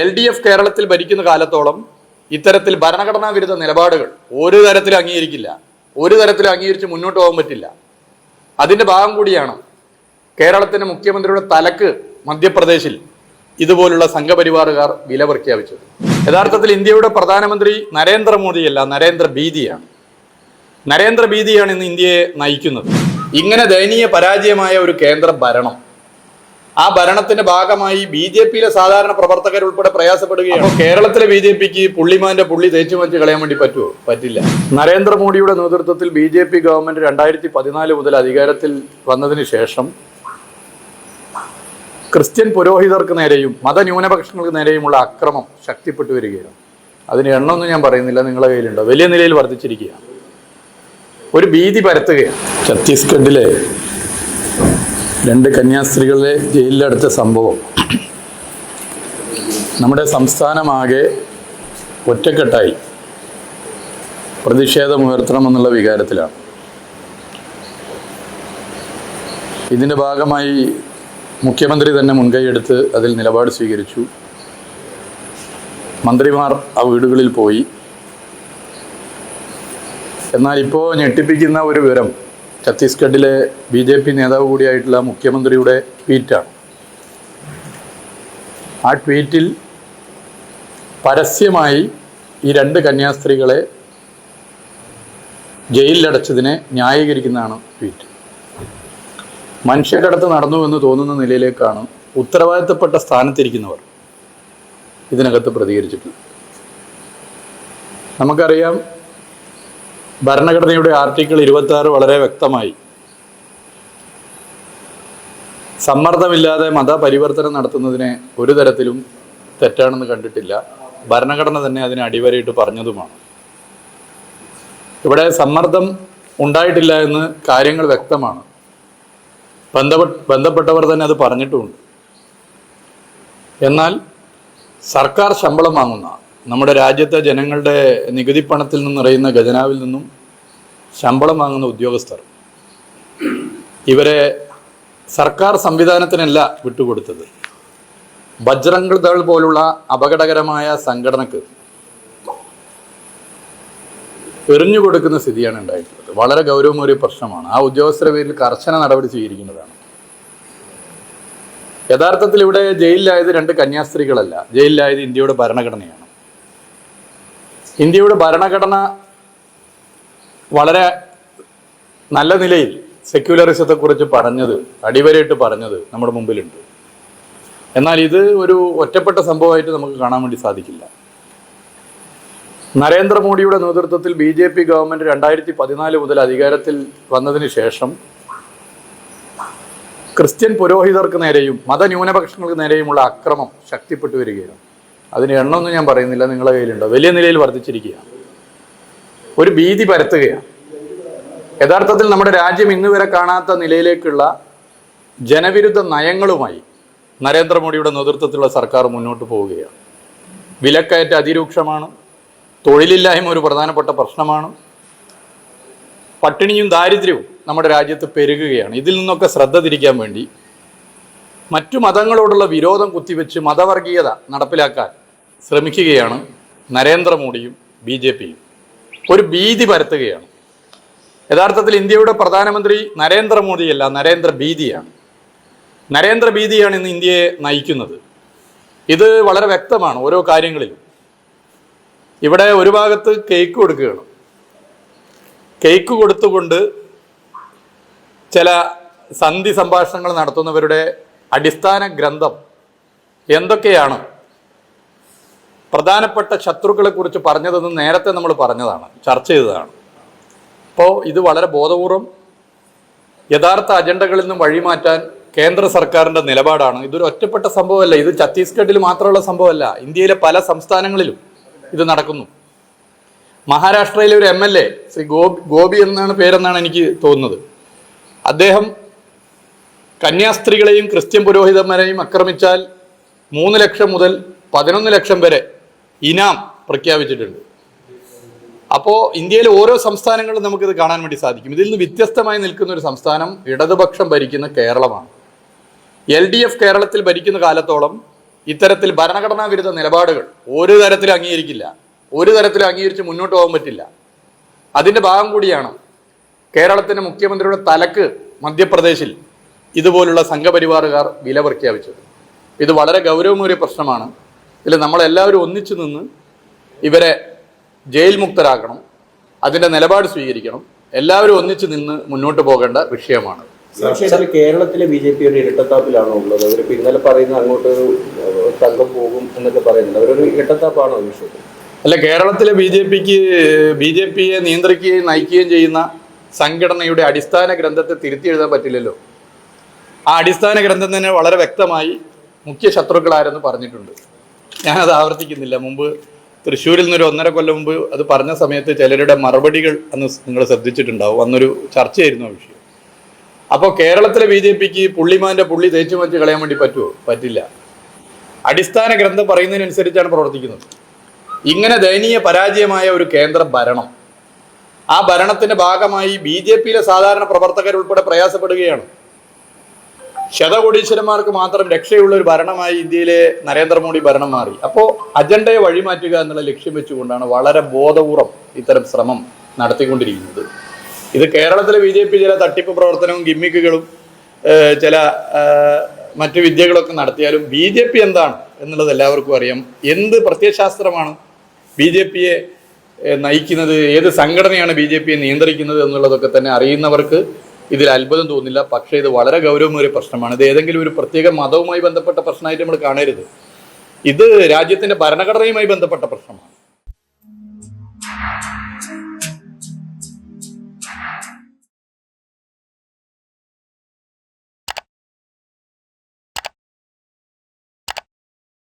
L D F കേരളത്തിൽ ഭരിക്കുന്ന കാലത്തോളം ഇത്തരത്തിൽ ഭരണഘടനാ വിരുദ്ധ നിലപാടുകൾ ഒരു തരത്തിലും അംഗീകരിക്കില്ല. ഒരു തരത്തിലും അംഗീകരിച്ച് മുന്നോട്ട് പോകാൻ പറ്റില്ല. അതിന്റെ ഭാഗം കൂടിയാണ് കേരളത്തിന്റെ മുഖ്യമന്ത്രിയുടെ തലക്ക് മധ്യപ്രദേശിൽ ഇതുപോലുള്ള സംഘപരിവാറുകാർ വില പ്രഖ്യാപിച്ചത്. യഥാർത്ഥത്തിൽ ഇന്ത്യയുടെ പ്രധാനമന്ത്രി നരേന്ദ്രമോദിയല്ല നരേന്ദ്ര ഭീതിയാണ്. നരേന്ദ്ര ഭീതിയാണ് ഇന്ന് ഇന്ത്യയെ നയിക്കുന്നത്. ഇങ്ങനെ ദയനീയ പരാജയമായ ഒരു കേന്ദ്ര ഭരണം ആ ഭരണത്തിന്റെ ഭാഗമായി ബി ജെ പിയിലെ സാധാരണ പ്രവർത്തകർ ഉൾപ്പെടെ പ്രയാസപ്പെടുകയാണ്. കേരളത്തിലെ ബി ജെ പിക്ക് പുള്ളിമാന്റെ പുള്ളി തേച്ചു മാറ്റി കളയാൻ വേണ്ടി പറ്റുമോ പറ്റില്ല. നരേന്ദ്രമോദിയുടെ നേതൃത്വത്തിൽ ബി ജെ പി ഗവൺമെന്റ് രണ്ടായിരത്തി പതിനാല് മുതൽ അധികാരത്തിൽ വന്നതിന് ശേഷം ക്രിസ്ത്യൻ പുരോഹിതർക്ക് നേരെയും മതന്യൂനപക്ഷങ്ങൾക്ക് നേരെയുമുള്ള അക്രമം ശക്തിപ്പെട്ടു വരികയാണ്. അതിന് എണ്ണമൊന്നും ഞാൻ പറയുന്നില്ല നിങ്ങളെ കയ്യിലുണ്ടോ. വലിയ നിലയിൽ വർദ്ധിച്ചിരിക്കുകയാണ്. ഒരു ഭീതി പരത്തുകയാണ്. ഛത്തീസ്ഗഡിലെ രണ്ട് കന്യാസ്ത്രീകളെ ജയിലിലടച്ച സംഭവം. നമ്മുടെ സംസ്ഥാനമാകെ ഒറ്റക്കെട്ടായി. പ്രതിഷേധമുയർത്തണമെന്നുള്ള വികാരത്തിലാണ്. ഇതിന്റെ ഭാഗമായി മുഖ്യമന്ത്രി തന്നെ മുൻകൈയെടുത്ത് അതിൽ നിലപാട് സ്വീകരിച്ചു. മന്ത്രിമാർ ആ വീടുകളിൽ പോയി. എന്നാൽ ഇപ്പോൾ ഞെട്ടിപ്പിക്കുന്ന ഒരു വിവരം ഛത്തീസ്ഗഡിലെ ബി ജെ പി നേതാവ് കൂടിയായിട്ടുള്ള മുഖ്യമന്ത്രിയുടെ ട്വീറ്റാണ്. ആ ട്വീറ്റിൽ പരസ്യമായി ഈ രണ്ട് കന്യാസ്ത്രീകളെ ജയിലിലടച്ചതിനെ ന്യായീകരിക്കുന്നതാണ് ട്വീറ്റ്. മനുഷ്യക്കടത്ത് നടന്നു എന്ന് തോന്നുന്ന നിലയിലേക്കാണ് ഉത്തരവാദിത്തപ്പെട്ട സ്ഥാനത്തിരിക്കുന്നവർ ഇതിനകത്ത് പ്രതികരിച്ചിട്ടുള്ളത്. നമുക്കറിയാം ഭരണഘടനയുടെ ആർട്ടിക്കിൾ ഇരുപത്തി ആറ് വളരെ വ്യക്തമായി. സമ്മർദ്ദമില്ലാതെ മതപരിവർത്തനം നടത്തുന്നതിനെ ഒരു തരത്തിലും തെറ്റാണെന്ന് കണ്ടിട്ടില്ല. ഭരണഘടന തന്നെ അതിനെ അടിവരയിട്ട് പറഞ്ഞതുമാണ്. ഇവിടെ സമ്മർദ്ദം ഉണ്ടായിട്ടില്ല എന്ന് കാര്യങ്ങൾ വ്യക്തമാണ്. ബന്ധപ്പെട്ട ബന്ധപ്പെട്ടവർ തന്നെ അത് പറഞ്ഞിട്ടുമുണ്ട് എന്നാൽ സർക്കാർ ശമ്പളം വാങ്ങുന്ന നമ്മുടെ രാജ്യത്തെ ജനങ്ങളുടെ നികുതി പണത്തിൽ നിന്നറിയുന്ന ഖജനാവിൽ നിന്നും ശമ്പളം വാങ്ങുന്ന ഉദ്യോഗസ്ഥർ. ഇവരെ സർക്കാർ സംവിധാനത്തിനല്ല വിട്ടുകൊടുത്തത്. ബജ്രംഗ് പോലുള്ള അപകടകരമായ സംഘടനക്ക് എറിഞ്ഞു കൊടുക്കുന്ന സ്ഥിതിയാണ് ഉണ്ടായിട്ടുള്ളത്. വളരെ ഗൗരവമേറിയ പ്രശ്നമാണ്. ആ ഉദ്യോഗസ്ഥരുടെ പേരിൽ കർശന നടപടി സ്വീകരിക്കുന്നതാണ്. യഥാർത്ഥത്തിൽ ഇവിടെ ജയിലിലായത് രണ്ട് കന്യാസ്ത്രീകളല്ല. ജയിലിലായത് ഇന്ത്യയുടെ ഭരണഘടനയാണ്. ഇന്ത്യയുടെ ഭരണഘടന വളരെ നല്ല നിലയിൽ സെക്യുലറിസത്തെക്കുറിച്ച് പറഞ്ഞത് അടിവരയിട്ട് പറഞ്ഞത് നമ്മുടെ മുമ്പിലുണ്ട്. എന്നാൽ ഇത് ഒരു ഒറ്റപ്പെട്ട സംഭവമായിട്ട് നമുക്ക് കാണാൻ വേണ്ടി സാധിക്കില്ല. നരേന്ദ്രമോദിയുടെ നേതൃത്വത്തിൽ ബി ജെ പി ഗവൺമെന്റ് രണ്ടായിരത്തി പതിനാല് മുതൽ അധികാരത്തിൽ വന്നതിന് ശേഷം ക്രിസ്ത്യൻ പുരോഹിതർക്ക് നേരെയും മതന്യൂനപക്ഷങ്ങൾക്ക് നേരെയുമുള്ള അക്രമം ശക്തിപ്പെട്ടു വരികയാണ്. അതിന് എണ്ണമൊന്നും ഞാൻ പറയുന്നില്ല നിങ്ങളുടെ കയ്യിലുണ്ടോ? വലിയ നിലയിൽ വർദ്ധിച്ചിരിക്കുകയാണ് ഒരു ഭീതി പരത്തുകയാണ്. യഥാർത്ഥത്തിൽ നമ്മുടെ രാജ്യം ഇന്ന് വരെ കാണാത്ത നിലയിലേക്കുള്ള ജനവിരുദ്ധ നയങ്ങളുമായി നരേന്ദ്രമോദിയുടെ നേതൃത്വത്തിലുള്ള സർക്കാർ മുന്നോട്ട് പോവുകയാണ്. വിലക്കയറ്റ അതിരൂക്ഷമാണ്. തൊഴിലില്ലായ്മ ഒരു പ്രധാനപ്പെട്ട പ്രശ്നമാണ്. പട്ടിണിയും ദാരിദ്ര്യവും നമ്മുടെ രാജ്യത്ത് പെരുകുകയാണ്. ഇതിൽ നിന്നൊക്കെ ശ്രദ്ധ തിരിക്കാൻ വേണ്ടി മറ്റു മതങ്ങളോടുള്ള വിരോധം കുത്തിവെച്ച് മതവർഗീയത നടപ്പിലാക്കാൻ ശ്രമിക്കുകയാണ് നരേന്ദ്രമോദിയും ബി ജെ പിയും. ഒരു ഭീതി പരത്തുകയാണ്. യഥാർത്ഥത്തിൽ ഇന്ത്യയുടെ പ്രധാനമന്ത്രി നരേന്ദ്രമോദിയല്ല നരേന്ദ്ര ഭീതിയാണ്. നരേന്ദ്ര ഭീതിയാണ് ഇന്ന് ഇന്ത്യയെ നയിക്കുന്നത്. ഇത് വളരെ വ്യക്തമാണ് ഓരോ കാര്യങ്ങളിലും. ഇവിടെ ഒരു ഭാഗത്ത് കേക്ക് കൊടുക്കുകയാണ്. കേക്ക് കൊടുത്തുകൊണ്ട് ചില സന്ധി സംഭാഷണങ്ങൾ നടത്തുന്നവരുടെ അടിസ്ഥാന ഗ്രന്ഥം എന്തൊക്കെയാണ്? പ്രധാനപ്പെട്ട ശത്രുക്കളെ കുറിച്ച് പറഞ്ഞതെന്ന് നേരത്തെ നമ്മൾ പറഞ്ഞതാണ് ചർച്ച ചെയ്തതാണ്. അപ്പോൾ ഇത് വളരെ ബോധപൂർവം യഥാർത്ഥ അജണ്ടകളിൽ നിന്നും വഴിമാറ്റാൻ കേന്ദ്ര സർക്കാരിന്റെ നിലപാടാണ്. ഇതൊരു ഒറ്റപ്പെട്ട സംഭവമല്ല ഇത് ഛത്തീസ്ഗഡിൽ മാത്രമുള്ള സംഭവമല്ല ഇന്ത്യയിലെ പല സംസ്ഥാനങ്ങളിലും ഇത് നടക്കുന്നു. മഹാരാഷ്ട്രയിലെ ഒരു M L A Shri Gopi Gopi എന്നാണ് പേരെന്നാണ് എനിക്ക് തോന്നുന്നത്. അദ്ദേഹം കന്യാസ്ത്രീകളെയും ക്രിസ്ത്യൻ പുരോഹിതന്മാരെയും ആക്രമിച്ചാൽ മൂന്ന് ലക്ഷം മുതൽ പതിനൊന്ന് ലക്ഷം വരെ ഇനാം പ്രഖ്യാപിച്ചിട്ടുണ്ട്. അപ്പോൾ ഇന്ത്യയിലെ ഓരോ സംസ്ഥാനങ്ങളും നമുക്കിത് കാണാൻ വേണ്ടി സാധിക്കും. ഇതിൽ നിന്ന് വ്യത്യസ്തമായി നിൽക്കുന്ന ഒരു സംസ്ഥാനം ഇടതുപക്ഷം ഭരിക്കുന്ന കേരളമാണ്. എൽ ഡി എഫ് കേരളത്തിൽ ഭരിക്കുന്ന കാലത്തോളം ഇത്തരത്തിൽ ഭരണഘടനാ വിരുദ്ധ നിലപാടുകൾ ഒരു തരത്തിലും അംഗീകരിക്കില്ല. ഒരു തരത്തിലും അംഗീകരിച്ച് മുന്നോട്ട് പോകാൻ പറ്റില്ല. അതിന്റെ ഭാഗം കൂടിയാണ് കേരളത്തിന്റെ മുഖ്യമന്ത്രിയുടെ തലക്ക് മധ്യപ്രദേശിൽ ഇതുപോലുള്ള സംഘപരിവാറുകാർ വില പ്രഖ്യാപിച്ചത്. ഇത് വളരെ ഗൗരവമേറിയ പ്രശ്നമാണ്. ഇതിൽ നമ്മളെല്ലാവരും ഒന്നിച്ചു നിന്ന് ഇവരെ ജയിൽ മുക്തരാക്കണം അതിന്റെ നിലപാട് സ്വീകരിക്കണം. എല്ലാവരും ഒന്നിച്ചു നിന്ന് മുന്നോട്ട് പോകേണ്ട വിഷയമാണ്. കേരളത്തിലെ ബി ജെ പി ഒരു ഇരട്ടത്താപ്പിലാണോ ഉള്ളത്? അവരിപ്പോ ഇന്നലെ പറയുന്ന അങ്ങോട്ട് ഒരു ഏഹ്, പോകും എന്നൊക്കെ പറയുന്നത് അവരൊരു ഇരട്ടത്താപ്പാണോ വിഷയത്തിൽ? അല്ല കേരളത്തിലെ ബി ജെ പിക്ക് ബി ജെ പിയെ നിയന്ത്രിക്കുകയും നയിക്കുകയും ചെയ്യുന്ന സംഘടനയുടെ അടിസ്ഥാന ഗ്രന്ഥത്തെ തിരുത്തി എഴുതാൻ പറ്റില്ലല്ലോ. ആ അടിസ്ഥാന ഗ്രന്ഥം തന്നെ വളരെ വ്യക്തമായി മുഖ്യ ശത്രുക്കളാരെന്ന് പറഞ്ഞിട്ടുണ്ട്. ഞാനത് ആവർത്തിക്കുന്നില്ല. മുമ്പ് തൃശ്ശൂരിൽ നിന്നൊരു ഒന്നര കൊല്ലം മുമ്പ് അത് പറഞ്ഞ സമയത്ത് ചിലരുടെ മറുപടികൾ അന്ന് നിങ്ങൾ ശ്രദ്ധിച്ചിട്ടുണ്ടാവും. അന്നൊരു ചർച്ചയായിരുന്നു ആ വിഷയം. അപ്പോൾ കേരളത്തിലെ ബി ജെ പിക്ക് പുള്ളിമാന്റെ പുള്ളി തേച്ചു മാറ്റി കളയാൻ വേണ്ടി പറ്റുമോ പറ്റില്ല. അടിസ്ഥാന ഗ്രന്ഥം പറയുന്നതിനനുസരിച്ചാണ് പ്രവർത്തിക്കുന്നത്. ഇങ്ങനെ ദയനീയ പരാജയമായ ഒരു കേന്ദ്ര ഭരണം. ആ ഭരണത്തിന്റെ ഭാഗമായി ബി ജെ പിയിലെ സാധാരണ പ്രവർത്തകരുൾപ്പെടെ പ്രയാസപ്പെടുകയാണ്. ശതകോടീശ്വരന്മാർക്ക് മാത്രം രക്ഷയുള്ള ഒരു ഭരണമായി ഇന്ത്യയിലെ നരേന്ദ്രമോദി ഭരണം മാറി. അപ്പോൾ അജണ്ടയെ വഴിമാറ്റുക എന്നുള്ള ലക്ഷ്യം വെച്ചുകൊണ്ടാണ് വളരെ ബോധപൂർവം ഇത്തരം ശ്രമം നടത്തിക്കൊണ്ടിരിക്കുന്നത്. ഇത് കേരളത്തിലെ ബി ജെ പി ചില തട്ടിപ്പ് പ്രവർത്തനവും ഗിമ്മിക്കുകളും ചില മറ്റു വിദ്യകളൊക്കെ നടത്തിയാലും ബി ജെ പി എന്താണ് എന്നുള്ളത് എല്ലാവർക്കും അറിയാം. എന്ത് പ്രത്യയശാസ്ത്രമാണ് ബി ജെ പിയെ നയിക്കുന്നത് ഏത് സംഘടനയാണ് ബി ജെ പിയെ നിയന്ത്രിക്കുന്നത് എന്നുള്ളതൊക്കെ തന്നെ അറിയുന്നവർക്ക് ഇതിൽ അത്ഭുതം തോന്നില്ല. പക്ഷേ ഇത് വളരെ ഗൗരവമേറിയ പ്രശ്നമാണ്. ഇത് ഏതെങ്കിലും ഒരു പ്രത്യേക മതവുമായി ബന്ധപ്പെട്ട പ്രശ്നമായിട്ട് നമ്മൾ കാണരുത്. ഇത് രാജ്യത്തിന്റെ ഭരണഘടനയുമായി ബന്ധപ്പെട്ട പ്രശ്നമാണ്.